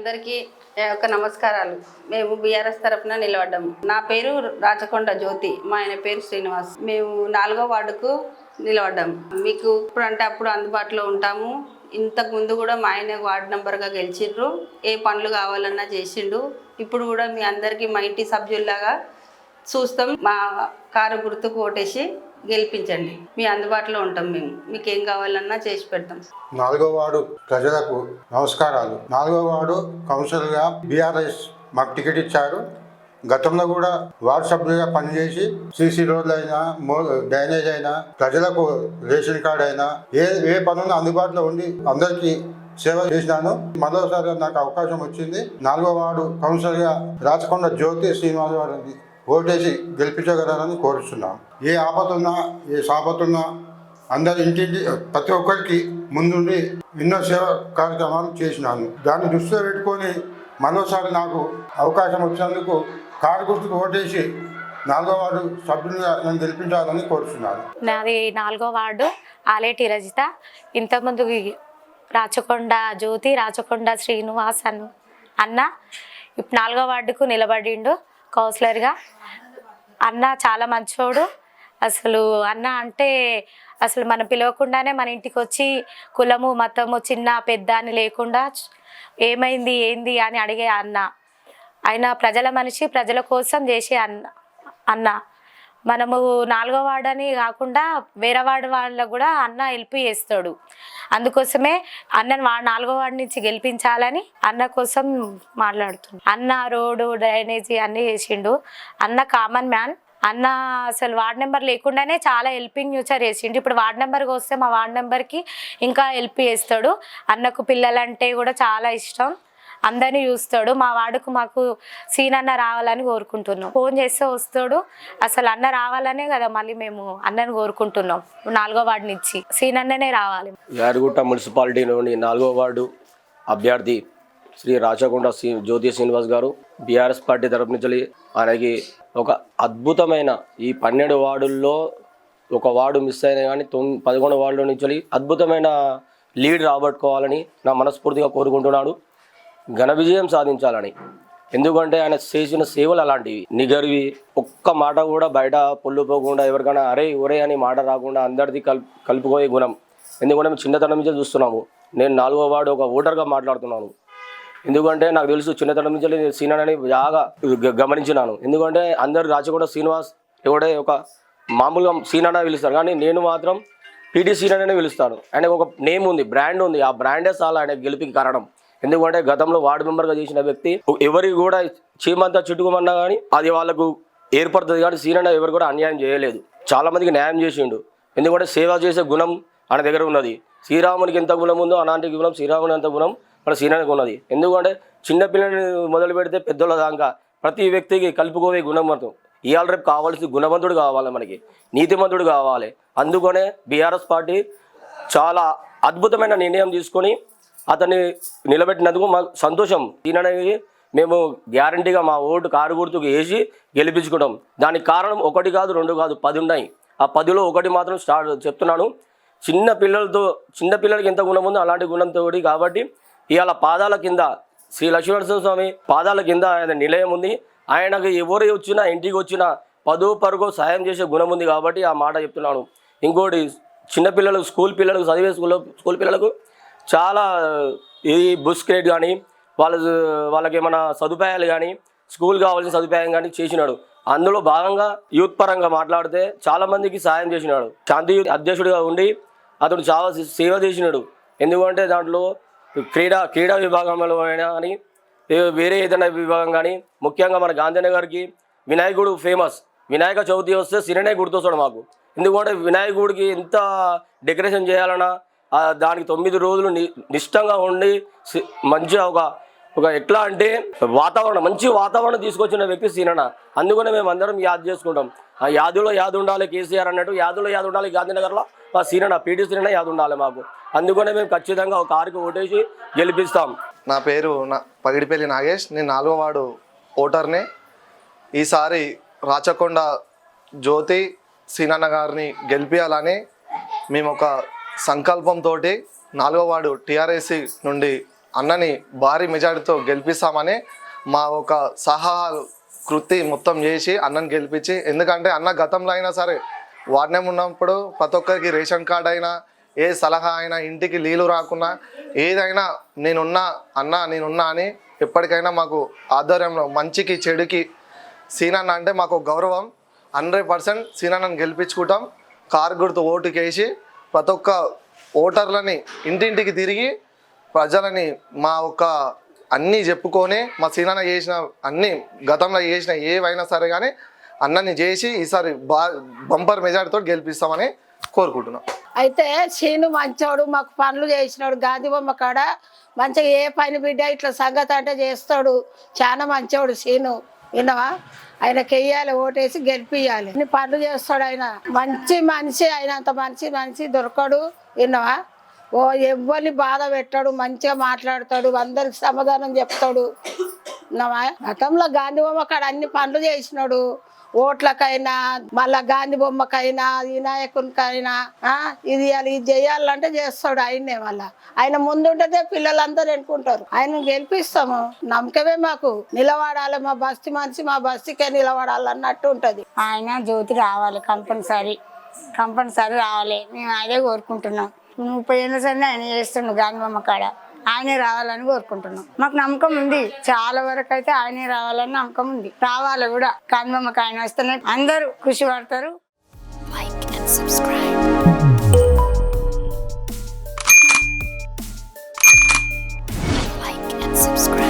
అందరికీ ఒక నమస్కారాలు. మేము బీఆర్ఎస్ తరఫున నిలబడ్డాము. నా పేరు రాచకొండ జ్యోతి. మా ఆయన పేరు శ్రీనివాస్. మేము నాలుగో వార్డుకు నిలబడ్డాము. మీకు ఇప్పుడు అంటే అప్పుడు అందుబాటులో ఉంటాము. ఇంతకు ముందు కూడా మా ఆయన వార్డు నెంబర్గా గెలిచిండ్రు. ఏ పనులు కావాలన్నా చేసిండు. ఇప్పుడు కూడా మీ అందరికీ మా ఇంటి సభ్యుల్లాగా చూస్తాం. మా కారు గుర్తుకు ఓటేసి గెలిపించండి. మీ అందుబాటులో ఉంటాం మేము. మీకు ఏం కావాలన్నా చేసి పెడతాం. నాలుగో వార్డు ప్రజలకు నమస్కారాలు. నాలుగో వార్డు కౌన్సిలర్గా బీఆర్ఎస్ మాకు టికెట్ ఇచ్చారు. గతంలో కూడా వార్డు సభ్యులుగా పనిచేసి సీసీ రోడ్లు అయినా డ్రైనేజ్ అయినా ప్రజలకు రేషన్ కార్డు అయినా ఏ ఏ పనులు అందుబాటులో ఉండి అందరికీ సేవ చేసినాను. మరోసారి నాకు అవకాశం వచ్చింది. నాలుగో వార్డు కౌన్సిలర్గా రాచకొండ జ్యోతి శ్రీనివాస వారిని ఓటేసి గెలిపించగలరని కోరుతున్నాం ఏ ఆపతున్నా ఏ సాపతున్నా అందరి ఇంటింటి ప్రతి ఒక్కరికి ముందుండి ఎన్నో సేవ కార్యక్రమాలు చేసినాను. దాన్ని దృష్టిలో పెట్టుకొని మరోసారి నాకు అవకాశం వచ్చినందుకు కారు గుర్తుకు ఓటేసి నాలుగో వార్డు సభ్యునిగా నన్ను గెలిపించాలని కోరుతున్నాను నాది నాలుగో వార్డు ఆలేటి రజిత ఇంతకుముందు రాచకొండ జ్యోతి రాచకొండ శ్రీనివాస్ అన్న ఇప్పుడు నాలుగో వార్డుకు నిలబడిండు. కౌన్సిలర్గా. అన్న చాలా మంచోడు. అసలు అన్న అంటే అసలు మనం పిలవకుండానే మన ఇంటికి వచ్చి కులము మతము చిన్న పెద్ద అని లేకుండా ఏమైంది ఏంది అని అడిగే అన్న. ఆయన ప్రజల మనిషి ప్రజల కోసం చేసే అన్న అన్న. మనము నాలుగో వాడని కాకుండా వేరే వార్డు వాళ్ళకు కూడా అన్న హెల్ప్ చేస్తాడు. అందుకోసమే అన్నను వా నాలుగో వాడి నుంచి గెలిపించాలని అన్న కోసం మాట్లాడుతుంది అన్న రోడ్డు డ్రైనేజీ అన్నీ చేసిండు. అన్న కామన్ మ్యాన్. అన్న అసలు వార్డ్ నెంబర్ లేకుండానే చాలా హెల్పింగ్ ఫ్యూచర్ చేసిండు. ఇప్పుడు వార్డ్ నెంబర్కి వస్తే మా వార్డ్ నెంబర్కి ఇంకా హెల్ప్ చేస్తాడు. అన్నకు పిల్లలంటే కూడా చాలా ఇష్టం. అందరినీ చూస్తాడు. మా వాడుకు మాకు సీన్ అన్న రావాలని కోరుకుంటున్నాం. ఫోన్ చేస్తే వస్తాడు. అసలు అన్న రావాలనే కదా మళ్ళీ మేము అన్నని కోరుకుంటున్నాం. నాలుగో వార్డు నుంచి సీన్ అన్ననే రావాలి. యాదగుట్ట మున్సిపాలిటీలోని నాలుగో వార్డు అభ్యర్థి శ్రీ రాచకొండ శ్రీ జ్యోతి శ్రీనివాస్ గారు బీఆర్ఎస్ పార్టీ తరపు నుంచి ఆయనకి ఒక అద్భుతమైన ఈ పన్నెండు వార్డుల్లో ఒక వార్డు మిస్ అయినా కానీ తొమ్మిది పదకొండు వార్డుల నుంచి అద్భుతమైన లీడ్ రాబట్టుకోవాలని నా మనస్ఫూర్తిగా కోరుకుంటున్నాడు. ఘన విజయం సాధించాలని. ఎందుకంటే ఆయన చేసిన సేవలు అలాంటివి. నిగర్వి ఒక్క మాట కూడా బయట పొల్లుపోకుండా ఎవరికైనా అరే ఒరే అని మాట రాకుండా అందరిది కల్ కలుపుకోయే గుణం. ఎందుకంటే మేము చిన్నతనం నుంచే చూస్తున్నాము. నేను నాలుగో వార్డు ఒక ఓటర్గా మాట్లాడుతున్నాను. ఎందుకంటే నాకు తెలుసు చిన్నతనం నుంచి సీనియర్ అని బాగా గ- గమనించినాను. ఎందుకంటే అందరు రాచకొండ శ్రీనివాస్ ఎవడే ఒక మామూలుగా సీనియర్ అని పిలుస్తారు. కానీ నేను మాత్రం పీటీ సీనియర్ అని పిలుస్తాను. ఆయనకు ఒక నేమ్ ఉంది బ్రాండ్ ఉంది. ఆ బ్రాండే చాలా ఆయన గెలిపి కారణం. ఎందుకంటే గతంలో వార్డు మెంబర్గా చేసిన వ్యక్తి ఎవరికి కూడా చీమంతా చుట్టుకోమన్నా కానీ అది వాళ్ళకు ఏర్పడుతుంది కానీ సీనియర్ ఎవరు కూడా అన్యాయం చేయలేదు. చాలామందికి న్యాయం చేసిండు. ఎందుకంటే సేవ చేసే గుణం ఆయన దగ్గర ఉన్నది. శ్రీరామునికి ఎంత గుణం ఉందో అలాంటి గుణం శ్రీరాముని ఎంత గుణం మన సీనియర్కి ఉన్నది. ఎందుకంటే చిన్నపిల్లని మొదలు పెడితే పెద్దోళ్ళ దాకా ప్రతి వ్యక్తికి కలుపుకోవే గుణవంతం ఇవాళ రేపు కావాల్సి గుణవంతుడు కావాలి మనకి నీతిమంతుడు కావాలి. అందుకనే బీఆర్ఎస్ పార్టీ చాలా అద్భుతమైన నిర్ణయం తీసుకొని అతన్ని నిలబెట్టినందుకు మాకు సంతోషం. ఈయనని మేము గ్యారంటీగా మా ఓటు కారు గుర్తుకు వేసి గెలిపించుకుంటాం దానికి కారణం ఒకటి కాదు రెండు కాదు పది ఉన్నాయి. ఆ పదిలో ఒకటి మాత్రం స్టార్ట్ చెప్తున్నాను. చిన్న పిల్లలతో చిన్న పిల్లలకి ఎంత గుణం ఉందో అలాంటి గుణంతో కాబట్టి ఇవాళ పాదాల కింద శ్రీ లక్ష్మీనరసింహ స్వామి పాదాల కింద ఆయన నిలయం ఉంది. ఆయనకు ఎవరు వచ్చినా ఇంటికి వచ్చినా పదో పరుగో సాయం చేసే గుణం ఉంది కాబట్టి ఆ మాట చెప్తున్నాను. ఇంకోటి చిన్నపిల్లలకు స్కూల్ పిల్లలకు చదివే స్కూల్ స్కూల్ పిల్లలకు చాలా ఈ బుస్ క్రేట్ కానీ వాళ్ళ వాళ్ళకి ఏమైనా సదుపాయాలు కానీ స్కూల్ కావాల్సిన సదుపాయం కానీ చేసినాడు. అందులో భాగంగా యూత్ పరంగా మాట్లాడితే చాలామందికి సాయం చేసినాడు. శాంతి యూత్ అధ్యక్షుడిగా ఉండి అతడు చాలా సేవ చేసినాడు. ఎందుకంటే దాంట్లో క్రీడా క్రీడా విభాగంలో అయినా కానీ వేరే ఏదైనా విభాగం కానీ ముఖ్యంగా మన గాంధీనగర్కి వినాయకుడు ఫేమస్. వినాయక చవితి వస్తే సిరినే గుర్తొస్తాడు మాకు. ఎందుకంటే వినాయకుడికి ఎంత డెకరేషన్ చేయాలన్నా దానికి తొమ్మిది రోజులు ని- నిష్టంగా ఉండి మంచిగా ఒక ఒక ఎట్లా అంటే వాతావరణం మంచి వాతావరణం తీసుకొచ్చిన వ్యక్తి సీనన్న. అందుకనే మేము అందరం యాద్ చేసుకుంటాం. ఆ యాదులో యాదు ఉండాలి కేసీఆర్ అన్నట్టు యాదులో యాదు ఉండాలి గాంధీనగర్లో మా సీనన్న పీటీ సీనన్న యాదు ఉండాలి మాకు. అందుకనే మేము ఖచ్చితంగా ఒక కారుకి ఓటేసి గెలిపిస్తాం. నా పేరు నా పగిడిపల్లి నాగేష్. నేను నాలుగో వాడు ఓటర్ని. ఈసారి రాచకొండ జ్యోతి సీనన్న గారిని గెలిపించాలని మేము ఒక సంకల్పంతో నాలుగో వాడు టీఆర్ఏసీ నుండి అన్నని భారీ మెజారిటీతో గెలిపిస్తామని మా ఒక సహా కృతి మొత్తం చేసి అన్నని గెలిపించి ఎందుకంటే అన్న గతంలో అయినా సరే వాడినే ఉన్నప్పుడు ప్రతి ఒక్కరికి రేషన్ కార్డ్ అయినా ఏ సలహా అయినా ఇంటికి నీళ్ళు రాకున్నా ఏదైనా నేనున్నా అన్న నేనున్నా అని ఎప్పటికైనా మాకు ఆధ్వర్యంలో మంచికి చెడుకి సీనన్న అంటే మాకు గౌరవం. హండ్రెడ్ పర్సెంట్ సీనన్నను గెలిపించుకుంటాం. కారు గుర్తు ఓటుకేసి ప్రతి ఒక్క ఓటర్లని ఇంటింటికి తిరిగి ప్రజలని మా ఒక్క అన్నీ చెప్పుకొని మా సీనన్న చేసిన అన్నీ గతంలో చేసిన ఏవైనా సరే కానీ అన్నని చేసి ఈసారి బా బంపర్ మెజార్టీతో గెలిపిస్తామని కోరుకుంటున్నాం. అయితే శీను మంచోడు మాకు పనులు చేసినాడు గాంధీ బొమ్మ కాడ మంచిగా ఏ పని బిడ్డ ఇట్లా సంగతి అంటే చేస్తాడు. చాలా మంచోడు శీను విన్నావా? ఆయనకి వెయ్యాలి ఓటేసి గెలిపియాలి ఇన్ని పనులు చేస్తాడు ఆయన. మంచి మనిషి ఆయన అంత మంచి మనిషి దొరకడు. విన్నావా? ఓ ఎవ్వరిని బాధ పెట్టాడు మంచిగా మాట్లాడతాడు అందరికి సమాధానం చెప్తాడు. విన్నావా? గతంలో గాంధీ బొమ్మ కాడ అన్ని పనులు చేసినాడు. ఓట్లకైనా మళ్ళా గాంధీ బొమ్మకైనా వినాయకునికైనా ఇది ఇది చేయాలంటే చేస్తాడు ఆయన్నే మళ్ళా. ఆయన ముందుంటే పిల్లలందరూ ఎన్నుకుంటారు. ఆయన గెలిపిస్తాము. నమ్మకమే మాకు. నిలబడాలి మా బస్తీ మనిషి మా బస్తికే నిలబడాలి అన్నట్టు ఉంటది. ఆయన జ్యోతి రావాలి కంపల్సరీ. కంపల్సరీ రావాలి. మేము అదే కోరుకుంటున్నాం. ముప్పై ఏళ్ళ సరే ఆయన చేస్తుండు గాంధీబొమ్మ కాడ. ఆయనే రావాలని కోరుకుంటున్నాం. మాకు నమ్మకం ఉంది. చాలా వరకు అయితే ఆయనే రావాలని నమ్మకం ఉంది. రావాలి కూడా. గాంధీబొమ్మకి ఆయన వస్తేనే అందరూ కృషి పడతారు. Subscribe.